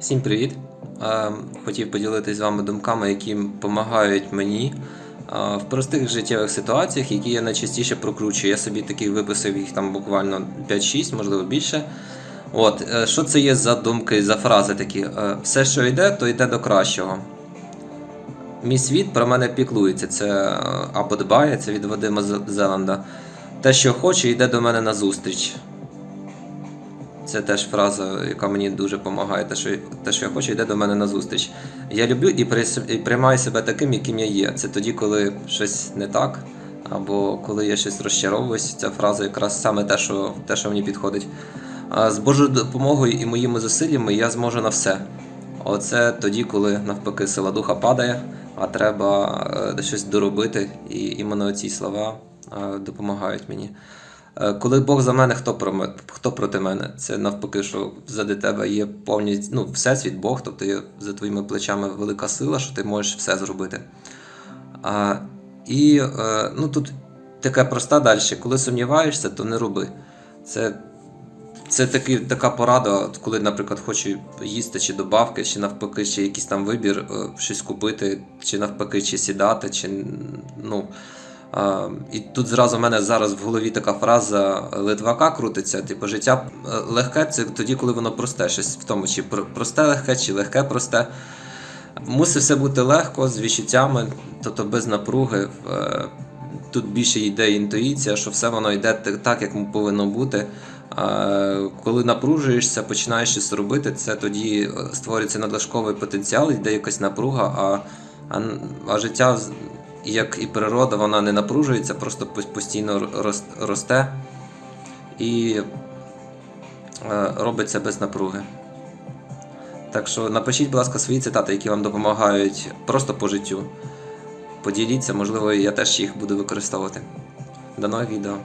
Всім привіт! Хотів поділитися з вами думками, які допомагають мені в простих життєвих ситуаціях, які я найчастіше прокручую. Я собі таких виписав їх там буквально 5-6, можливо більше. От, е, що це є за думки, за фрази такі? Е, Все, що йде, то йде до кращого. Мій світ про мене піклується. Це е, або дбає, це від Вадима Зе- Зеланда. Те, що хоче, йде до мене назустріч. Це теж фраза, яка мені дуже допомагає. Те, що, те, що я хочу, йде до мене на зустріч. Я люблю і, приймаю себе таким, яким я є. Це тоді, коли щось не так, або коли я щось розчаровуюсь. Ця фраза якраз саме те, що, те, що мені підходить. А з Божою допомогою і моїми зусиллями я зможу на все. Оце тоді, коли навпаки сила духа падає, а треба е, щось доробити, і іменно ці слова е, допомагають мені. Е, Коли Бог за мене, хто, про ме- хто проти мене? Це навпаки, що зади тебе є повністю ну, всесвіт Бог, тобто є за твоїми плечами велика сила, що ти можеш все зробити. А, і е, ну, тут таке проста далі. Коли сумніваєшся, то не роби. Це, це таки, така порада, коли, наприклад, хочу їсти чи добавки, чи навпаки, чи якийсь там вибір, е, щось купити, чи навпаки, чи сідати, чи ну. І тут зразу в мене зараз в голові така фраза Литвака крутиться. Типу, життя е, легке це тоді, коли воно просте. Щось в тому, чи просте легке, чи легке просте. Мусить все бути легко, з відчуттями, тобто без напруги. Е, Тут більше йде інтуїція, що все воно йде так, як повинно бути. Е, Коли напружуєшся, починаєш щось робити, це тоді е, створюється надлишковий потенціал, йде якась напруга, а, а, а життя, як і природа, вона не напружується, просто постійно росте і е, робиться без напруги. Так що напишіть, будь ласка, свої цитати, які вам допомагають просто по життю. Поділіться, можливо, я теж їх буду використовувати. До нових відео.